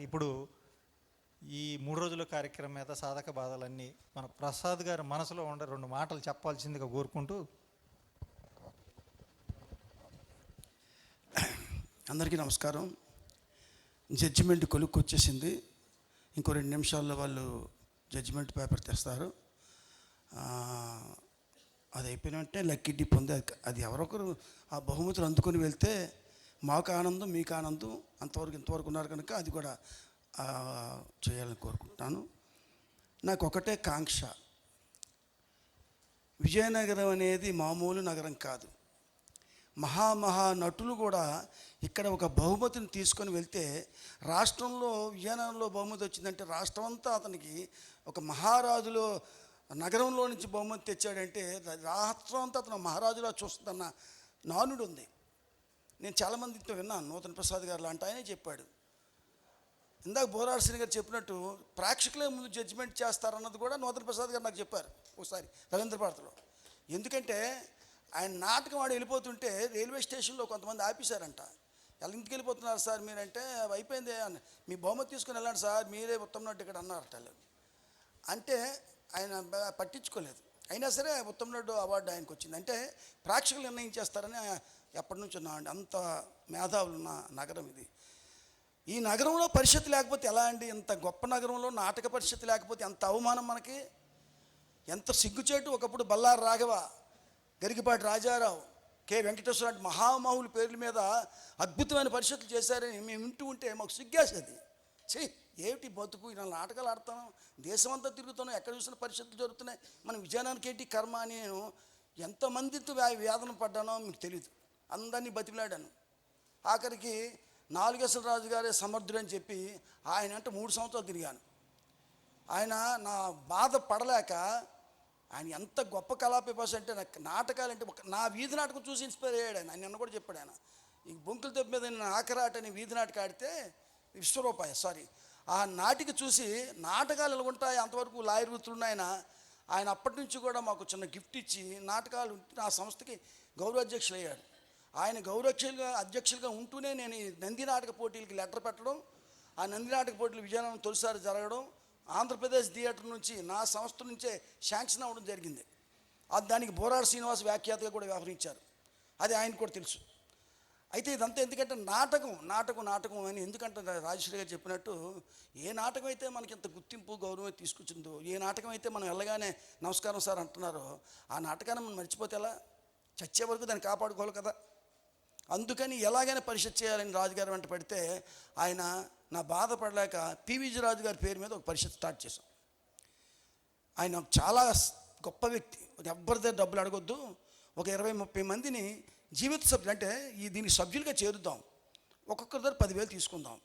ఇప్పుడు ఈ మూడు రోజుల కార్యక్రమం మీద సాధక బాధలన్నీ మన ప్రసాద్ గారి మనసులో ఉండే రెండు మాటలు చెప్పాల్సిందిగా కోరుకుంటూ అందరికీ నమస్కారం. జడ్జిమెంట్ కొలుక్కు వచ్చేసింది. ఇంకో రెండు నిమిషాల్లో వాళ్ళు జడ్జిమెంట్ పేపర్ తెస్తారు. అది అయిపోయినట్టే లక్కీ డిప్ ఉంది. అది ఎవరొకరు ఆ బహుమతులు అందుకొని వెళ్తే మాకు ఆనందం మీకు ఆనందం అంతవరకు ఇంతవరకు ఉన్నారు కనుక అది కూడా చేయాలని కోరుకుంటున్నాను. నాకు ఒకటే కాంక్ష. విజయనగరం అనేది మామూలు నగరం కాదు. మహామహా నటులు కూడా ఇక్కడ ఒక బహుమతిని తీసుకొని వెళ్తే రాష్ట్రంలో విజయనగరంలో బహుమతి వచ్చిందంటే రాష్ట్రం అంతా అతనికి ఒక మహారాజులో నగరంలో నుంచి బహుమతి తెచ్చాడంటే రాష్ట్రం అంతా అతను మహారాజులా చూస్తుందన్న నానుడు ఉంది నేను చాలామందితో విన్నాను నూతన ప్రసాద్ గారు లాంటి ఆయనే చెప్పాడు. ఇందాక బోరాడు గారు చెప్పినట్టు ప్రేక్షకులే ముందు జడ్జిమెంట్ చేస్తారన్నది కూడా నూతన ప్రసాద్ గారు నాకు చెప్పారు ఒకసారి రవీంద్ర భారతిలో. ఎందుకంటే ఆయన నాటకం వాడు వెళ్ళిపోతుంటే రైల్వే స్టేషన్లో కొంతమంది ఆపేశారంట. ఎలా ఇంటికి వెళ్ళిపోతున్నారు సార్ మీరంటే అయిపోయింది అని. మీ బహుమతి తీసుకుని వెళ్ళండి సార్ మీరే ఉత్తమ ఇక్కడ అన్నారట అంటే ఆయన పట్టించుకోలేదు. అయినా సరే ఉత్తమ అవార్డు ఆయనకు వచ్చింది అంటే ప్రేక్షకులు నిర్ణయం చేస్తారని ఎప్పటి నుంచి ఉన్నామండి. అంత మేధావులు ఉన్న నగరం ఇది. ఈ నగరంలో పరిషత్ లేకపోతే ఎలా అండి? ఇంత గొప్ప నగరంలో నాటక పరిషత్ లేకపోతే ఎంత అవమానం మనకి? ఎంత సిగ్గుచేటు? ఒకప్పుడు బల్లారు రాఘవ గరికిపాటి రాజారావు కె. వెంకటేశ్వర లాంటి మహామహుల పేర్ల మీద అద్భుతమైన పరిషత్తులు చేశారని మేము వింటూ ఉంటే మాకు సిగ్గేసేది. చే ఏమిటి బతుకు? ఇలా నాటకాలు ఆడతాం దేశమంతా తిరుగుతున్నాం ఎక్కడ చూసిన పరిషత్తులు జరుగుతున్నాయి. మన విజయనానికి ఏంటి కర్మ అని నేను ఎంతమందితో వ్యా- వేదన పడ్డానో మీకు తెలియదు అందరినీ బతిమిలాడాను. ఆఖరికి నాలుగేశ్వర రాజు గారే సమర్థుడని చెప్పి ఆయన అంటే మూడు సంవత్సరాలు తిరిగాను. ఆయన నా బాధ పడలేక ఆయన ఎంత గొప్ప కళాపిపాస అంటే నాకు నాటకాలంటే ఒక నా వీధి నాటకం చూసి ఇన్స్పైర్ అయ్యాడు ఆయన. నిన్న కూడా చెప్పాడు ఆయన. ఈ బొంకుల తెప్ప మీద నేను ఆకరాట అని వీధి నాటకం ఆడితే విశ్వరూపాయ సారీ ఆ నాటిక చూసి నాటకాలు ఎలా ఉంటాయి అంతవరకు లాయర్ వృత్తులు ఆయన. అప్పటి నుంచి కూడా మాకు చిన్న గిఫ్ట్ ఇచ్చి నాటకాలు నా సంస్థకి గౌరవ అధ్యక్షులు అయ్యాడు ఆయన గౌరవక్షులుగా అధ్యక్షులుగా ఉంటూనే నేను నంది నాటక పోటీలకి లెటర్ పెట్టడం ఆ నంది నాటక పోటీలు విజయనగరం తొలిసారి జరగడం ఆంధ్రప్రదేశ్ థియేటర్ నుంచి నా సంస్థ నుంచే శాంక్షన్ అవ్వడం జరిగింది. అది దానికి బోరాడు శ్రీనివాస్ వ్యాఖ్యాతగా కూడా వ్యవహరించారు. అది ఆయన కూడా తెలుసు. అయితే ఇదంతా ఎందుకంటే నాటకం నాటకం నాటకం అని ఎందుకంటే రాజేశ్వరి గారు చెప్పినట్టు ఏ నాటకం అయితే మనకి ఇంత గుర్తింపు గౌరవం తీసుకొచ్చిందో ఏ నాటకం అయితే మనం వెళ్ళగానే నమస్కారం సార్ అంటున్నారో ఆ నాటకాన్ని మనం మర్చిపోతే ఎలా? చచ్చే వరకు దాన్ని కాపాడుకోవాలి కదా. అందుకని ఎలాగైనా పరిషత్ చేయాలని రాజుగారు వెంట పెడితే ఆయన నా బాధపడలేక పివిజి రాజు గారి పేరు మీద ఒక పరిషత్ స్టార్ట్ చేశాం. ఆయన చాలా గొప్ప వ్యక్తి. ఎవ్వరి దగ్గర డబ్బులు అడగొద్దు. ఒక ఇరవై ముప్పై మందిని జీవిత సభ్యులు అంటే ఈ దీనికి సభ్యులుగా చేరుద్దాం. ఒక్కొక్కరి దగ్గర పదివేలు తీసుకుందాం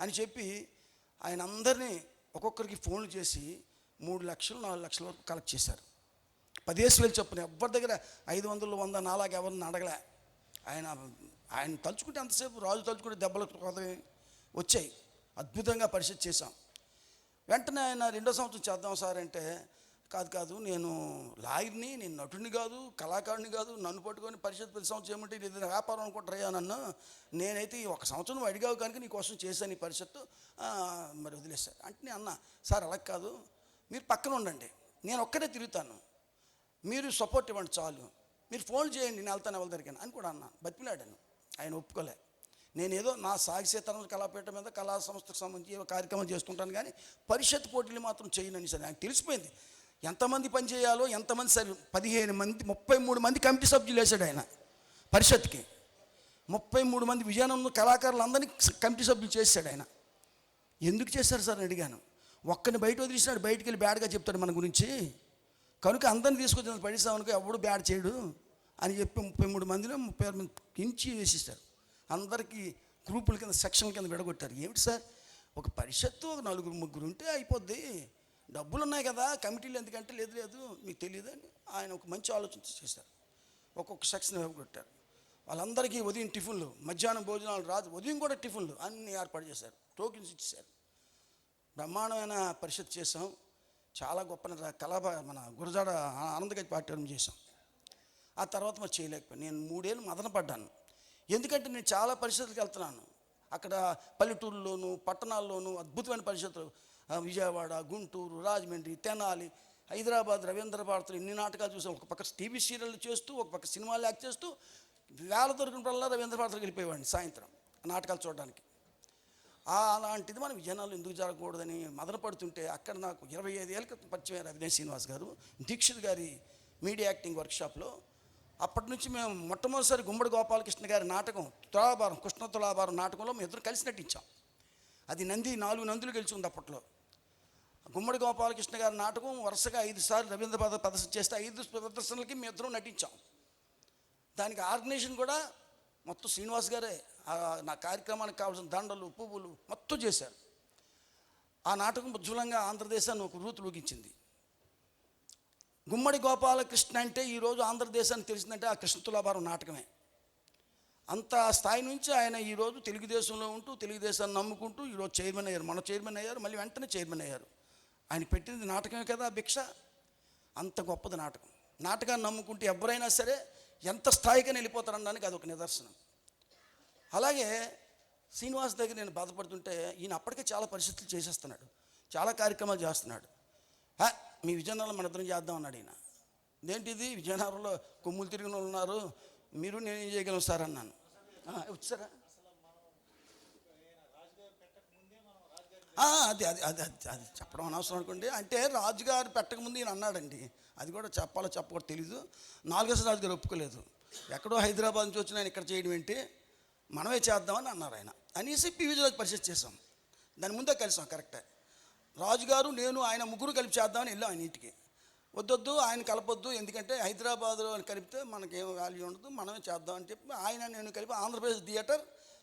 అని చెప్పి ఆయన అందరినీ ఒక్కొక్కరికి ఫోన్లు చేసి మూడు లక్షలు నాలుగు లక్షల వరకు కలెక్ట్ చేశారు. పదేసి వేలు చొప్పున. ఎవరి దగ్గర ఐదు వందలు వంద నాలుగు ఎవరిని అడగలే. ఆయన ఆయన తలుచుకుంటే అంతసేపు రాజు తలుచుకుంటే దెబ్బలు కొద్ది వచ్చాయి. అద్భుతంగా పరిషత్ చేశాం. వెంటనే ఆయన రెండో సంవత్సరం చేద్దాం సార్ అంటే కాదు కాదు నేను లాయర్ని నేను నటుడిని కాదు కళాకారుని కాదు నన్ను పట్టుకొని పరిషత్ ప్రతి సంవత్సరం ఏమంటే ఇది వ్యాపారం అనుకుంటారయ్యా నన్ను నేనైతే ఒక సంవత్సరం నువ్వు అడిగావు కనుక నీ కోసం చేశాను ఈ పరిషత్తు మరి వదిలేశారు. అంటే నేను అన్నా సార్ అలా కాదు. మీరు పక్కన ఉండండి. నేను ఒక్కడే తిరుగుతాను. మీరు సపోర్ట్ ఇవ్వండి చాలు. మీరు ఫోన్ చేయండి నేను వెళ్తాను ఎవరి దగ్గరికి అని కూడా అన్నాను బతిమిలాడాను. ఆయన ఒప్పుకోలే. నేను ఏదో నా సాగిసేతరం కళాపీఠం మీద కళా సంస్థకు సంబంధించి కార్యక్రమం చేస్తుంటాను కానీ పరిషత్ పోటీలు మాత్రం చేయనని సరే. నాకు తెలిసిపోయింది. ఎంతమంది పని చేయాలో ఎంతమంది సరే పదిహేను మంది ముప్పై మూడు మంది కమిటీ సభ్యులు వేశాడు ఆయన పరిషత్కి. ముప్పై మూడు మంది విజయనగరం కళాకారులందరినీ కమిటీ సభ్యులు చేశాడు ఆయన. ఎందుకు చేశారు సార్ అని అడిగాను. ఒక్కని బయట వదిలేసినాడు బయటికి వెళ్ళి బ్యాడ్గా చెప్తాడు మన గురించి. కనుక అందరిని తీసుకొచ్చిన పడిస్తామనుకో ఎవడు బ్యాడ్ చేయడు. అని చెప్పి ముప్పై మూడు మందిలో ముప్పై ఆరు మంది కించి వేసేసారు అందరికీ గ్రూపుల కింద సెక్షన్ కింద విడగొట్టారు. ఏమిటి సార్? ఒక పరిషత్తు ఒక నలుగురు ముగ్గురు ఉంటే అయిపోద్ది. డబ్బులు ఉన్నాయి కదా కమిటీలు ఎందుకంటే లేదు లేదు మీకు తెలియదు అని ఆయన ఒక మంచి ఆలోచన చేశారు. ఒక్కొక్క సెక్షన్ విడగొట్టారు. వాళ్ళందరికీ ఉదయం టిఫిన్లు మధ్యాహ్నం భోజనాలు రాదు ఉదయం కూడా టిఫిన్లు అన్నీ ఏర్పాటు చేశారు టోకెన్స్ ఇచ్చేశారు. బ్రహ్మాండమైన పరిషత్ చేసాం చాలా గొప్ప ర- కళాభ మన గురజాడ ఆనందగతి పాఠ్యం చేసాం ఆ తర్వాత మరి చేయలేకపోయాను. నేను మూడేళ్ళు మదన పడ్డాను. ఎందుకంటే నేను చాలా పరిస్థితులకు వెళ్తున్నాను. అక్కడ పల్లెటూరులోను పట్టణాల్లోనూ అద్భుతమైన పరిషత్తులు విజయవాడ గుంటూరు రాజమండ్రి తెనాలి హైదరాబాద్ రవీంద్ర భారతులు ఇన్ని నాటకాలు చూసాం. ఒక పక్క టీవీ సీరియల్ చేస్తూ ఒక పక్క సినిమాలు యాక్ట్ చేస్తూ వేల దొరికినప్పుడల్లా రవీంద్ర భారతికి వెళ్ళిపోయేవాడిని సాయంత్రం నాటకాలు చూడడానికి. అలాంటిది మనం విజయనాలు ఎందుకు జరగకూడదని మదన పడుతుంటే అక్కడ నాకు ఇరవై ఐదు ఏళ్ళ క్రితం పరిచయం అభినయ్ శ్రీనివాస్ గారు దీక్షిత్ గారి మీడియా యాక్టింగ్ వర్క్షాప్లో అప్పటి నుంచి మేము మొట్టమొదటిసారి గుమ్మడి గోపాలకృష్ణ గారి నాటకం తులాభారం కృష్ణ తులాభారం నాటకంలో మేము ఇద్దరు కలిసి నటించాం. అది నంది నాలుగు నందులు గెలిచి ఉంది అప్పట్లో. గుమ్మడి గోపాలకృష్ణ గారి నాటకం వరుసగా ఐదు సార్లు రవీంద్ర పద ప్రదర్శన చేస్తే ఐదు ప్రదర్శనలకి మేము ఇద్దరం నటించాం. దానికి ఆర్గనైజేషన్ కూడా మొత్తం శ్రీనివాస్ గారే నా కార్యక్రమానికి కావాల్సిన దండలు పువ్వులు మొత్తం చేశారు. ఆ నాటకం ఉజ్వలంగా ఆంధ్రదేశాన్ని ఒక రూతు లూగించింది గుమ్మడి గోపాలకృష్ణ అంటే ఈరోజు ఆంధ్రదేశానికి తెలిసిందంటే ఆ కృష్ణతులాభారం నాటకమే. అంత స్థాయి నుంచి ఆయన ఈరోజు తెలుగుదేశంలో ఉంటూ తెలుగుదేశాన్ని నమ్ముకుంటూ ఈరోజు చైర్మన్ అయ్యారు. మన చైర్మన్ అయ్యారు మళ్ళీ వెంటనే చైర్మన్ అయ్యారు. ఆయన పెట్టింది నాటకమే కదా భిక్ష? అంత గొప్పది నాటకం. నాటకాన్ని నమ్ముకుంటే ఎవరైనా సరే ఎంత స్థాయిగా వెళ్ళిపోతారనడానికి అదొక నిదర్శనం. అలాగే శ్రీనివాస్ దగ్గర నేను బాధపడుతుంటే ఈయన అప్పటికే చాలా పరిస్థితులు చేసేస్తున్నాడు. చాలా కార్యక్రమాలు చేస్తున్నాడు. మీ విజయనగరంలో మన ఇద్దరం చేద్దాం అన్నాడు ఈయన. ఏంటిది విజయనగరంలో కొమ్ములు తిరిగిన వాళ్ళు ఉన్నారు. మీరు నేను ఏం చేయగలను సార్ అన్నాను. వచ్చారా అది అది అది అది అది చెప్పడం అనవసరం అనుకోండి. అంటే రాజుగారు పెట్టకముందు ఈయన అన్నాడండి. అది కూడా చెప్పాలో చెప్పకూడదు తెలీదు. నాలుగేసి రాజుగారు ఒప్పుకోలేదు. ఎక్కడో హైదరాబాద్ నుంచి వచ్చిన ఆయన ఇక్కడ చేయడం ఏంటి? మనమే చేద్దామని అన్నారు ఆయన. అనేసి పీవీజీలో పరిచయం చేసాం దాని ముందే కలిసాం కరెక్టే. రాజుగారు నేను ఆయన ముగ్గురు కలిపి చేద్దామని వెళ్ళాం ఆయన ఇంటికి. వద్దొద్దు ఆయన కలపొద్దు ఎందుకంటే హైదరాబాద్లో కలిపితే మనకేం వాల్యూ ఉండదు మనమే చేద్దాం అని చెప్పి ఆయన నేను కలిపి ఆంధ్రప్రదేశ్ థియేటర్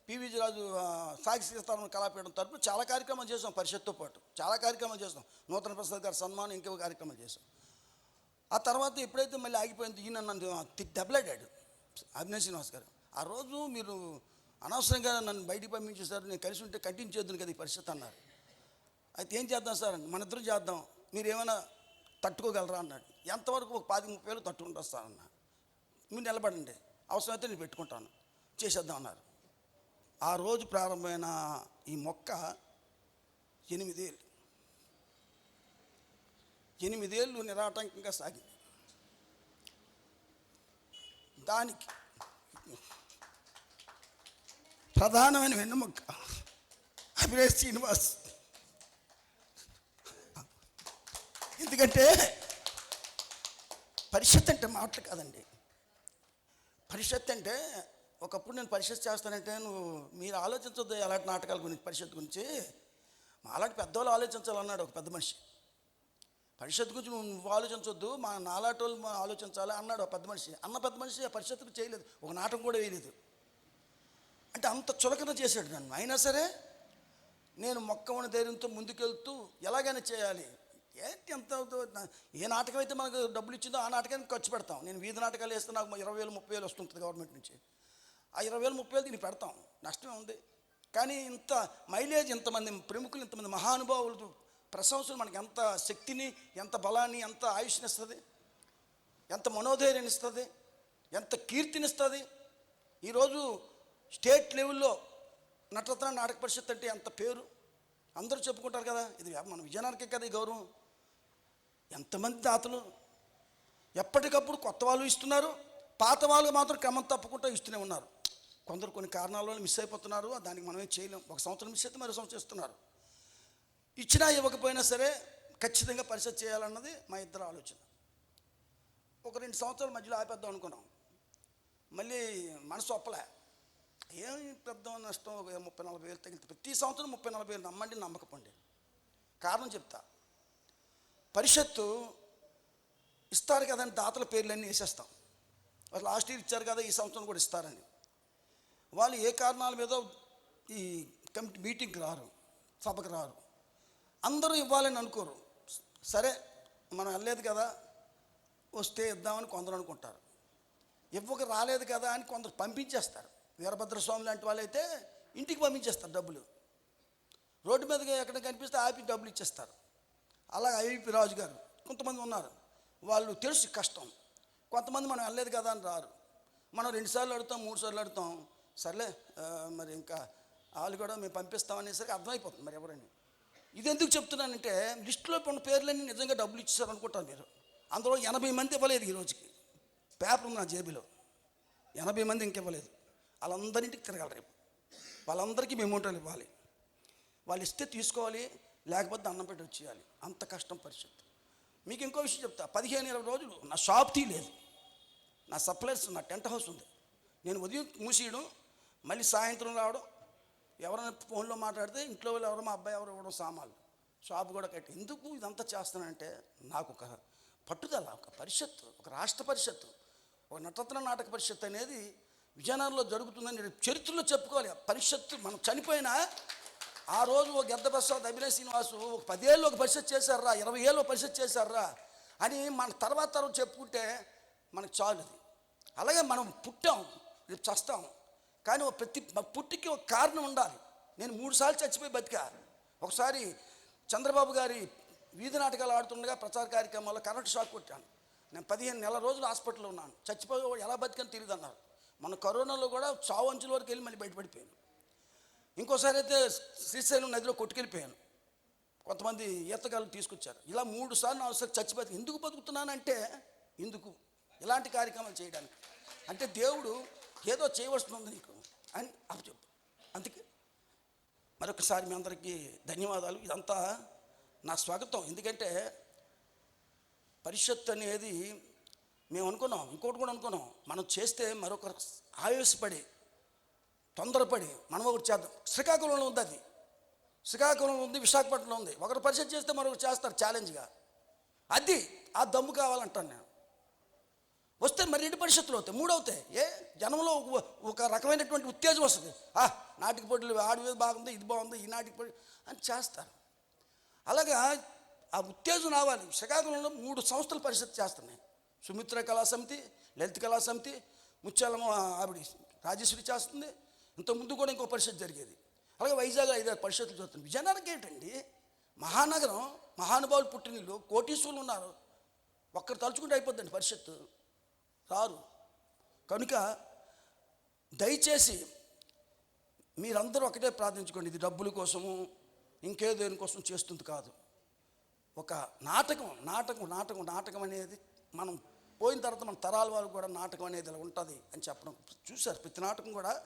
పివిజి రాజు ఆ, సాగి సీతారామన్ కళాపీఠం తరపున చాలా కార్యక్రమాలు చేసాం పరిషత్తో పాటు. చాలా కార్యక్రమాలు చేసాం నూతన ప్రసాద్ గారి సన్మానం ఇంకో కార్యక్రమాలు చేసాం ఆ తర్వాత ఎప్పుడైతే మళ్ళీ ఆగిపోయింది ఈయన నన్ను తి- దెబ్బలాడాడు. అభినయ్ శ్రీనివాస్ గారు. ఆ రోజు మీరు అనవసరంగా నన్ను బయటికి పంపించేశారు నేను కలిసి ఉంటే కంటిన్యూ చేద్దును కదా ఈ పరిస్థితి అన్నారు. అయితే ఏం చేద్దాం సార్? అండి మన ఇద్దరం చేద్దాం. మీరు ఏమైనా తట్టుకోగలరా? అన్నాడు. ఎంతవరకు ఒక పాతి ముప్పై వేలు సార్ అన్న. మీరు నిలబడండి. అవసరమైతే నేను పెట్టుకుంటాను. చేసేద్దాం అన్నారు. ఆ రోజు ప్రారంభమైన ఈ మొక్క ఎనిమిదేళ్ళు. ఎనిమిదేళ్ళు నిరాటంకంగా సాగింది. దానికి ప్రధానమైన వెన్నుమొక్క అభిరేష్ శ్రీనివాస్ ఎందుకంటే పరిషత్ అంటే మాటలు కాదండి. పరిషత్ అంటే ఒకప్పుడు నేను పరిషత్ చేస్తానంటే నువ్వు మీరు ఆలోచించొద్దు ఎలాంటి నాటకాల గురించి పరిషత్ గురించి. మా అలాంటి పెద్దవాళ్ళు ఆలోచించాలన్నాడు ఒక పెద్ద మనిషి. పరిషత్ గురించి నువ్వు నువ్వు ఆలోచించొద్దు మా నాలాటి వాళ్ళు ఆలోచించాలి అన్నాడు ఒక పెద్ద మనిషి. అన్న పెద్ద మనిషి ఆ పరిషత్కు చేయలేదు ఒక నాటకం కూడా వేయలేదు. అంటే అంత చులకన చేశాడు నన్ను. అయినా సరే నేను మొక్కవని ధైర్యంతో ముందుకెళ్తూ ఎలాగైనా చేయాలి. ఏంటి ఎంత ఏ నాటకం అయితే మనకు డబ్బులు ఇచ్చిందో ఆ నాటకానికి ఖర్చు పెడతాం. నేను వీధి నాటకాలు వేస్తే నాకు ఇరవై వేలు ముప్పై వేలు వస్తుంటుంది గవర్నమెంట్ నుంచి. ఆ ఇరవై వేలు ముప్పై వేలు దీన్ని పెడతాం. నష్టమే ఉంది. కానీ ఇంత మైలేజ్ ఇంతమంది ప్రముఖులు ఇంతమంది మహానుభావులు ప్రశంసలు మనకి ఎంత శక్తిని ఎంత బలాన్ని ఎంత ఆయుష్నిస్తుంది ఎంత మనోధైర్యాన్ని ఇస్తుంది? ఎంత కీర్తినిస్తుంది ఈరోజు స్టేట్ లెవెల్లో నటరత్న నాటక పరిషత్ అంటే ఎంత పేరు? అందరూ చెప్పుకుంటారు కదా ఇది మన విజయనగరకే కదా ఈ గౌరవం. ఎంతమంది దాతలు? ఎప్పటికప్పుడు కొత్త వాళ్ళు ఇస్తున్నారు. పాత వాళ్ళు మాత్రం క్రమం తప్పకుండా ఇస్తూనే ఉన్నారు. కొందరు కొన్ని కారణాల వల్ల మిస్ అయిపోతున్నారు. దానికి మనమే చేయలేం. ఒక సంవత్సరం మిస్ అయితే మరో సంవత్సరం ఇస్తున్నారు ఇచ్చినా ఇవ్వకపోయినా సరే ఖచ్చితంగా పరిషత్ చేయాలన్నది మా ఇద్దరు ఆలోచన. ఒక రెండు సంవత్సరాల మధ్యలో ఆపేద్దాం అనుకున్నాం. మళ్ళీ మనసు ఒప్పలే. ఏం పెద్ద నష్టం? ముప్పై నలభై వేలు తగిలితే ప్రతి సంవత్సరం ముప్పై నలభై వేలు నమ్మండి నమ్మకపోండి. కారణం చెప్తా. పరిషత్తు ఇస్తారు కదని దాతల పేర్లన్నీ వేసేస్తాం. వాళ్ళు లాస్ట్ ఇయర్ ఇచ్చారు కదా ఈ సంవత్సరం కూడా ఇస్తారని. వాళ్ళు ఏ కారణాల మీద ఈ కమిటీ మీటింగ్కి రారు సభకు రారు. అందరూ ఇవ్వాలని అనుకోరు. సరే మనం వెళ్ళలేదు కదా వస్తే ఇద్దామని కొందరు అనుకుంటారు. ఇవ్వక రాలేదు కదా అని కొందరు పంపించేస్తారు. వీరభద్ర స్వామి లాంటి వాళ్ళైతే ఇంటికి పంపించేస్తారు డబ్బులు. రోడ్డు మీదకి ఎక్కడ కనిపిస్తే ఆపి డబ్బులు ఇచ్చేస్తారు. అలాగే ఐపి రాజు గారు కొంతమంది ఉన్నారు. వాళ్ళు తెలుసు కష్టం. కొంతమంది మనం వెళ్ళలేదు కదా అని రారు. మనం రెండుసార్లు అడుగుతాం మూడు సార్లు అడుగుతాం. సర్లే మరి ఇంకా వాళ్ళు కూడా మేము పంపిస్తామనేసరికి అర్థమైపోతుంది మరి ఎవరని. ఇది ఎందుకు చెప్తున్నానంటే లిస్టులో ఉన్న పేర్లన్నీ నిజంగా డబ్బులు ఇచ్చేసారు అనుకుంటారు మీరు. అందులో ఎనభై మంది ఇవ్వలేదు ఈ రోజుకి. పేపర్ ఉంది నా జేబులో. ఎనభై మంది ఇంక ఇవ్వలేదు. వాళ్ళందరింటికి తిరగాలి రేపు. వాళ్ళందరికీ మెమోటోలు ఇవ్వాలి. వాళ్ళు ఇస్తే తీసుకోవాలి. లేకపోతే అన్నం పెట్టి వచ్చేయాలి. అంత కష్టం పరిస్థితి. మీకు ఇంకో విషయం చెప్తా. పదిహేను ఇరవై రోజులు నా షాప్ టీ లేదు. నా సప్లైర్స్ నా టెంట్ హౌస్ ఉంది. నేను ఉదయం మూసేయడం మళ్ళీ సాయంత్రం రావడం ఎవరైనా ఫోన్లో మాట్లాడితే ఇంట్లో వాళ్ళు ఎవరో మా అబ్బాయి ఎవరు ఇవ్వడం సామాన్లు. షాప్ కూడా కట్టి. ఎందుకు ఇదంతా చేస్తానంటే నాకు ఒక పట్టుదల ఒక పరిషత్తు ఒక రాష్ట్ర పరిషత్తు ఒక నటరత్న నాటక పరిషత్ అనేది విజయనగరంలో జరుగుతుందని చరిత్రలో చెప్పుకోవాలి. ఆ పరిషత్తు మనం చనిపోయినా ఆ రోజు ఒక గెద్ద ప్రసాద్ అభినయ శ్రీనివాసు ఒక పదేళ్ళు ఒక పరిషత్ చేశారా? ఇరవై ఏళ్ళు పరిషత్ చేశారా? అని మన తర్వాత తర్వాత చెప్పుకుంటే మనకు చాలు అది. అలాగే మనం పుట్టాం రేపు చస్తాం. కానీ ఒక ప్రతి పుట్టికి ఒక కారణం ఉండాలి. నేను మూడుసార్లు చచ్చిపోయి బతికా. ఒకసారి చంద్రబాబు గారి వీధి నాటకాలు ఆడుతుండగా ప్రచార కార్యక్రమాల్లో కరెంట్ షాక్ కొట్టాను. నేను పదిహేను నెల రోజులు హాస్పిటల్లో ఉన్నాను. చచ్చిపోయి ఎలా బతికని తెలియదు అన్నారు మన కరోనాలో కూడా చావు అంచుల వరకు వెళ్ళి మళ్ళీ బయటపడిపోయాను. ఇంకోసారి అయితే శ్రీశైలం నదిలో కొట్టుకెళ్ళిపోయాను. కొంతమంది ఈతగాళ్ళు తీసుకొచ్చారు. ఇలా మూడు సార్లు నాలుగు సార్లు చచ్చి బతికి ఎందుకు బతుకుతున్నానంటే ఎందుకు? ఇలాంటి కార్యక్రమాలు చేయడానికి. అంటే దేవుడు ఏదో చేయవలసింది నీకు అని అప్పచెప్పు అందుకే మరొకసారి మీ అందరికీ ధన్యవాదాలు. ఇదంతా నా స్వాగతం. ఎందుకంటే పరిషత్ అనేది మేము అనుకున్నాం ఇంకోటి కూడా అనుకున్నాం. మనం చేస్తే మరొకరు ఆవేశపడి తొందరపడి మనం ఒకటి చేద్దాం. శ్రీకాకుళంలో ఉంది అది. శ్రీకాకుళంలో ఉంది విశాఖపట్నంలో ఉంది. ఒకరు పరిచయం చేస్తే మరొకరు చేస్తారు ఛాలెంజ్గా. అది ఆ దమ్ము కావాలంటాను నేను. వస్తే మరి రెండు పరిషత్తులు అవుతాయి? మూడు అవుతాయి. ఏ? జనంలో ఒక- రకమైనటువంటి ఉత్తేజం వస్తుంది. ఆ నాటిక పోటీలు ఆడి బాగుంది ఇది బాగుంది ఈ నాటిక పోటీ అని చేస్తారు. అలాగా ఆ ఉత్తేజం రావాలి. శ్రీకాకుళంలో మూడు సంస్థల పరిషత్ చేస్తున్నాయి. సుమిత్ర కళా సమితి లలిత కళా సమితి ముత్యాలమ్మ ఆవిడ రాజేశ్వరి చేస్తుంది. ఇంతకుముందు ముందు కూడా ఇంకో పరిషత్ జరిగేది. అలాగే వైజాగ్ ఐదారు పరిషత్తులు చూస్తుంది విజయనగరం ఏంటండి? మహానగరం మహానుభావులు పుట్టినీళ్ళు కోటీశ్వరులు ఉన్నారు. ఒక్కరు తలుచుకుంటే అయిపోద్దండి పరిషత్తు. రారు. కనుక దయచేసి మీరందరూ ఒకటే ప్రార్థించుకోండి. ఇది డబ్బుల కోసము ఇంకే దేనికోసం చేస్తుంది కాదు. ఒక నాటకం నాటకం నాటకం నాటకం అనేది మనం పోయిన తర్వాత మన తరాల వాళ్ళు కూడా నాటకం అనేది ఇలా ఉంటుంది అని చెప్పడం. చూశారు. ప్రతి నాటకం కూడా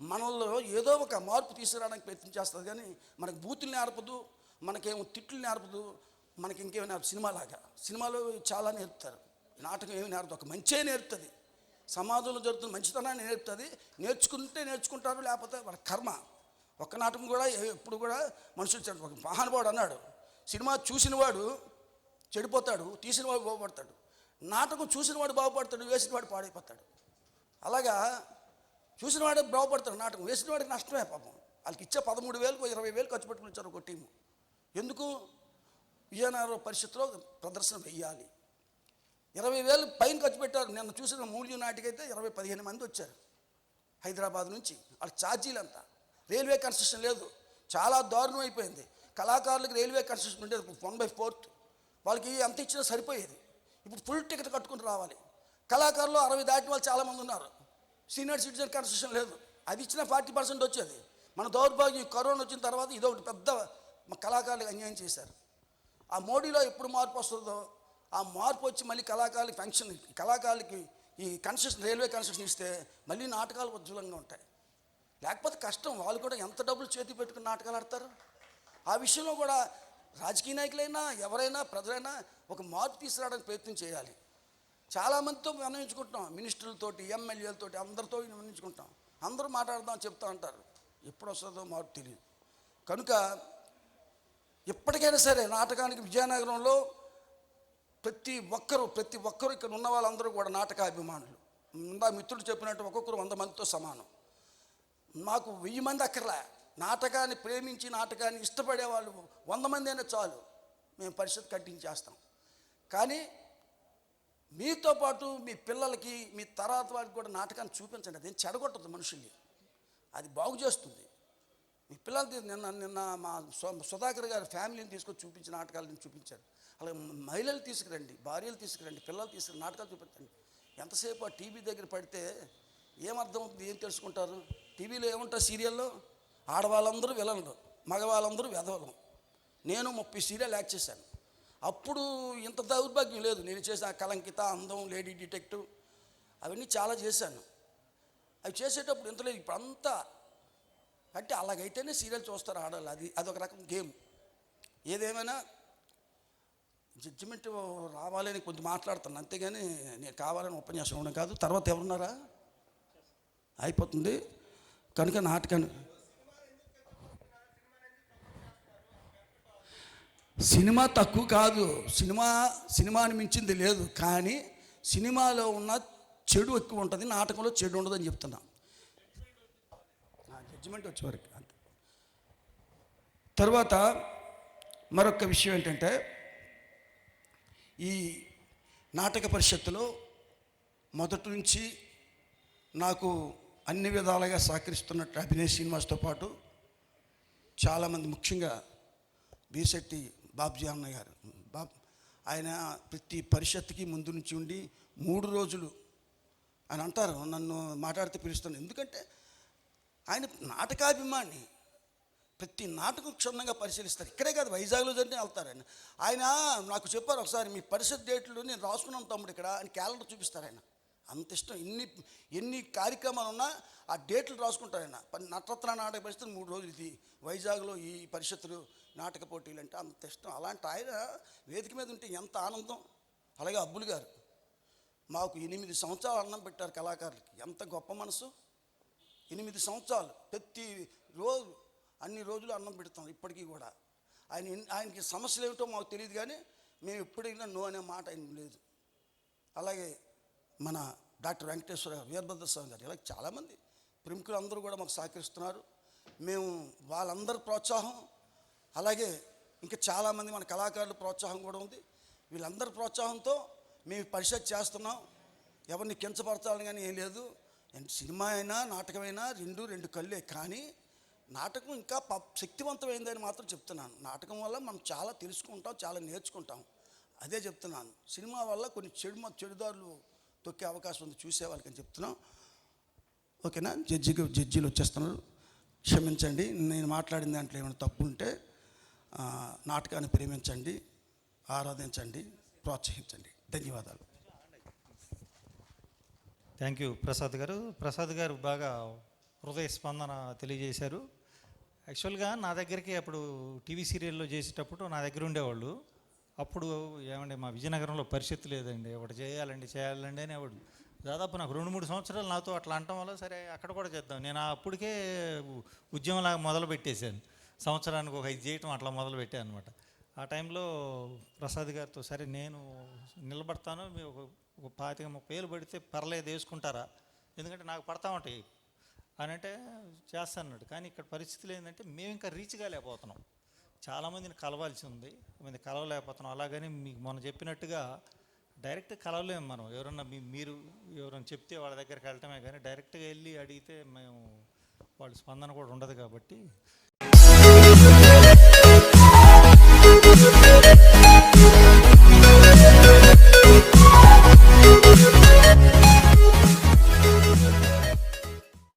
మనలో ఏదో ఒక మార్పు తీసుకురావడానికి ప్రయత్నం చేస్తుంది కానీ మనకు బూతులు నేర్పదు మనకేమో తిట్లు నేర్పదు మనకి ఇంకేమో నేర్పదు సినిమాలాగా. సినిమాలో చాలా నేర్పుతారు. నాటకం ఏమి నేర్పదు. ఒక మంచే నేర్పుతుంది. సమాజంలో జరుగుతున్న మంచితనాన్ని నేర్పుతుంది. నేర్చుకుంటే నేర్చుకుంటారు లేకపోతే వాళ్ళ కర్మ. ఒక్క నాటకం కూడా ఎప్పుడు కూడా మనుషులు చెడు ఒక మహానుభావుడు అన్నాడు. సినిమా చూసినవాడు చెడిపోతాడు తీసినవాడు బాగుపడతాడు. నాటకం చూసినవాడు బాగుపడతాడు వేసినవాడు పాడైపోతాడు. అలాగా చూసిన వాడే బాగుపడతాడు నాటకం వేసిన వాడికి నష్టమే పాపం. వాళ్ళకి ఇచ్చే పదమూడు వేలకు ఇరవై వేలు ఖర్చు పెట్టుకుని ఇచ్చారు ఒక టీము. ఎందుకు? విజయనగర పరిస్థితిలో ప్రదర్శన వెయ్యాలి. ఇరవై వేలు పైన ఖర్చు పెట్టారు. నిన్న చూసిన మూల్యం నాటికైతే ఇరవై పదిహేను మంది వచ్చారు హైదరాబాద్ నుంచి. వాళ్ళ ఛార్జీలు అంతా రైల్వే కన్స్ట్రక్షన్ లేదు. చాలా దారుణం అయిపోయింది. కళాకారులకు రైల్వే కన్స్ట్రక్షన్ ఉండేది వన్ బై ఫోర్త్. వాళ్ళకి ఎంత ఇచ్చినా సరిపోయేది. ఇప్పుడు ఫుల్ టికెట్ కట్టుకుని రావాలి. కళాకారులు అరవై దాటిన వాళ్ళు చాలామంది ఉన్నారు. సీనియర్ సిటిజన్ కన్స్ట్రక్షన్ లేదు. అది ఇచ్చిన ఫార్టీ పర్సెంట్ వచ్చేది. మన దౌర్భాగ్యం కరోనా వచ్చిన తర్వాత ఇదొకటి పెద్ద కళాకారులకు అన్యాయం చేశారు. ఆ మోడీలో ఎప్పుడు మార్పు వస్తుందో ఆ మార్పు వచ్చి మళ్ళీ కళాకారులకి ఫంక్షన్ కళాకారులకి ఈ కన్స్ట్రక్షన్ రైల్వే కన్స్ట్రక్షన్ ఇస్తే మళ్ళీ నాటకాలు ఉజ్వలంగా ఉంటాయి. లేకపోతే కష్టం వాళ్ళు కూడా ఎంత డబ్బులు చేతి పెట్టుకుని నాటకాలు ఆడతారు? ఆ విషయంలో కూడా రాజకీయ నాయకులైనా ఎవరైనా ప్రజలైనా ఒక మార్పు తీసుకురావడానికి ప్రయత్నం చేయాలి. చాలామందితో విన్నవించుకుంటాం మినిస్టర్లతోటి ఎమ్మెల్యేలతోటి అందరితో వినయించుకుంటాం అందరూ మాట్లాడదాం చెప్తా అంటారు ఎప్పుడు వస్తుందో మాకు తెలియదు. కనుక ఎప్పటికైనా సరే నాటకానికి విజయనగరంలో ప్రతి ఒక్కరూ ప్రతి ఒక్కరు ఇక్కడ ఉన్న వాళ్ళందరూ కూడా నాటక అభిమానులు ఇందా మిత్రుడు చెప్పినట్టు ఒక్కొక్కరు వంద మందితో సమానం. మాకు వెయ్యి మంది అక్కర్లే. నాటకాన్ని ప్రేమించి నాటకాన్ని ఇష్టపడే వాళ్ళు వంద మంది అయినా చాలు. మేము పరిస్థితి కట్టించేస్తాం. కానీ మీతో పాటు మీ పిల్లలకి మీ తర్వాత వారికి కూడా నాటకాన్ని చూపించండి. అదేం చెడగొట్టదు మనుషుల్ని. అది బాగు చేస్తుంది. మీ పిల్లలకి నిన్న నిన్న మా సుధాకర్ గారి ఫ్యామిలీని తీసుకొని చూపించిన నాటకాలను చూపించారు. అలాగే మహిళలు తీసుకురండి భార్యలు తీసుకురండి పిల్లలు తీసుకురండి నాటకాలు చూపించండి. ఎంతసేపు ఆ టీవీ దగ్గర పడితే ఏమర్థం అవుతుంది? ఏం తెలుసుకుంటారు? టీవీలో ఏముంటారు సీరియల్లో? ఆడవాళ్ళందరూ విలన్లు మగవాళ్ళందరూ వెధవలం. నేను ముప్పై సీరియల్ యాక్ట్ చేశాను. అప్పుడు ఇంత దౌర్భాగ్యం లేదు. నేను చేసిన కలంకిత అందం లేడీ డిటెక్టివ్ అవన్నీ చాలా చేశాను. అవి చేసేటప్పుడు ఇంత లేదు ఇప్పుడు అంతా అంటే అలాగైతేనే సీరియల్ చూస్తారు ఆడాలి అది అదొక రకం గేమ్. ఏదేమైనా జడ్జిమెంట్ రావాలని కొంచెం మాట్లాడుతాను అంతేగాని నేను కావాలని ఉపన్యాసం ఉండడం కాదు. తర్వాత ఎవరున్నారా? అయిపోతుంది. కనుక నాటకాన్ని సినిమా తక్కువ కాదు. సినిమా సినిమాని మించింది లేదు. కానీ సినిమాలో ఉన్న చెడు ఎక్కువ ఉంటుంది నాటకంలో చెడు ఉండదని చెప్తున్నా. జడ్జిమెంట్ వచ్చేవరకు అంతే. తర్వాత మరొక విషయం ఏంటంటే ఈ నాటక పరిషత్తులో మొదటి నుంచి నాకు అన్ని విధాలుగా సహకరిస్తున్నట్టు అభినయ్ శ్రీనివాస్తో పాటు చాలామంది ముఖ్యంగా బీశెట్టి బాబ్జీ అన్న గారు. బాబ్ ఆయన ప్రతి పరిషత్తుకి ముందు నుంచి ఉండి మూడు రోజులు అని అంటారు నన్ను మాట్లాడితే పిలుస్తాను. ఎందుకంటే ఆయన నాటకాభిమాని. ప్రతి నాటకం క్షుణ్ణంగా పరిశీలిస్తారు. ఇక్కడే కాదు వైజాగ్లో జరిగిన వెళ్తారు ఆయన. ఆయన నాకు చెప్పారు ఒకసారి మీ పరిషత్ డేట్లు నేను రాసుకున్నాను తమ్ముడు ఇక్కడ అని క్యాలెండర్ చూపిస్తారు ఆయన. అంత ఇష్టం. ఎన్ని ఎన్ని కార్యక్రమాలు ఉన్నా ఆ డేట్లు రాసుకుంటారు ఆయన. నటరత్న నాటక పరిషత్ మూడు రోజులు ఇది. వైజాగ్లో ఈ పరిషత్తులు నాటక పోటీలు అంటే అంత ఇష్టం. అలాంటి ఆయన వేదిక మీద ఉంటే ఎంత ఆనందం. అలాగే అబ్బులు గారు మాకు ఎనిమిది సంవత్సరాలు అన్నం పెట్టారు కళాకారులకి. ఎంత గొప్ప మనసు. ఎనిమిది సంవత్సరాలు ప్రతి రోజు అన్ని రోజులు అన్నం పెడతాం ఇప్పటికీ కూడా. ఆయన ఆయనకి సమస్యలు ఏమిటో మాకు తెలియదు కానీ మేము ఎప్పుడైనా నో అనే మాట ఆయన లేదు. అలాగే మన డాక్టర్ వెంకటేశ్వర గారు వీరభద్ర స్వామి గారు ఇలా చాలామంది ప్రముఖులు అందరూ కూడా మాకు సహకరిస్తున్నారు. మేము వాళ్ళందరి ప్రోత్సాహం అలాగే ఇంకా చాలామంది మన కళాకారుల ప్రోత్సాహం కూడా ఉంది. వీళ్ళందరి ప్రోత్సాహంతో మేము పరిషత్ చేస్తున్నాం. ఎవరిని కించపరచాలని కానీ ఏం లేదు. సినిమా అయినా నాటకమైనా రెండు రెండు కళ్ళే. కానీ నాటకం ఇంకా ప శక్తివంతమైందని మాత్రం చెప్తున్నాను. నాటకం వల్ల మనం చాలా తెలుసుకుంటాం చాలా నేర్చుకుంటాం. అదే చెప్తున్నాను. సినిమా వల్ల కొన్ని చెడు చెడుదారులు తొక్కే అవకాశం ఉంది. చూసే వాళ్ళకని చెప్తున్నాం. ఓకేనా? జడ్జికి జడ్జీలు వచ్చేస్తున్నారు. క్షమించండి. నేను మాట్లాడిన దాంట్లో ఏమైనా తప్పు ఉంటే నాటకాన్ని ప్రేమించండి ఆరాధించండి ప్రోత్సహించండి. ధన్యవాదాలు. థ్యాంక్ యూ ప్రసాద్ గారు. ప్రసాద్ గారు బాగా హృదయ స్పందన తెలియజేశారు. యాక్చువల్గా నా దగ్గరికి అప్పుడు టీవీ సీరియల్లో చేసేటప్పుడు నా దగ్గర ఉండేవాళ్ళు. అప్పుడు ఏమండి మా విజయనగరంలో పరిస్థితి లేదండి. ఒకటి చేయాలండి చేయాలండి అనేవాడు దాదాపు నాకు రెండు మూడు సంవత్సరాలు నాతో అట్లా అనటం వల్ల సరే అక్కడ కూడా చేద్దాం. నేను అప్పటికే ఉద్యమంలాగా మొదలు పెట్టేశాను సంవత్సరానికి ఒక ఐదు చేయటం అట్లా మొదలు పెట్టానమాట అనమాట ఆ టైంలో ప్రసాద్ గారితో సరే నేను నిలబడతాను మీ ఒక ఒక పాతిక ముప్పై వేలు పడితే పర్లేదు వేసుకుంటారా? ఎందుకంటే నాకు పడతా ఉంటాయి. అని అంటే చేస్తానన్నాడు కానీ ఇక్కడ పరిస్థితులు ఏంటంటే మేము ఇంకా రీచ్ కాలేకపోతున్నాం చాలామందిని కలవాల్సి ఉంది. మంది కలవలేకపోతున్నాం. అలాగని మీకు మొన్న చెప్పినట్టుగా డైరెక్ట్ కలవలేము మనం. ఎవరన్నా మీ మీరు ఎవరైనా చెప్తే వాళ్ళ దగ్గరికి వెళ్ళటమే కానీ డైరెక్ట్గా వెళ్ళి అడిగితే మేము వాళ్ళ స్పందన కూడా ఉండదు కాబట్టి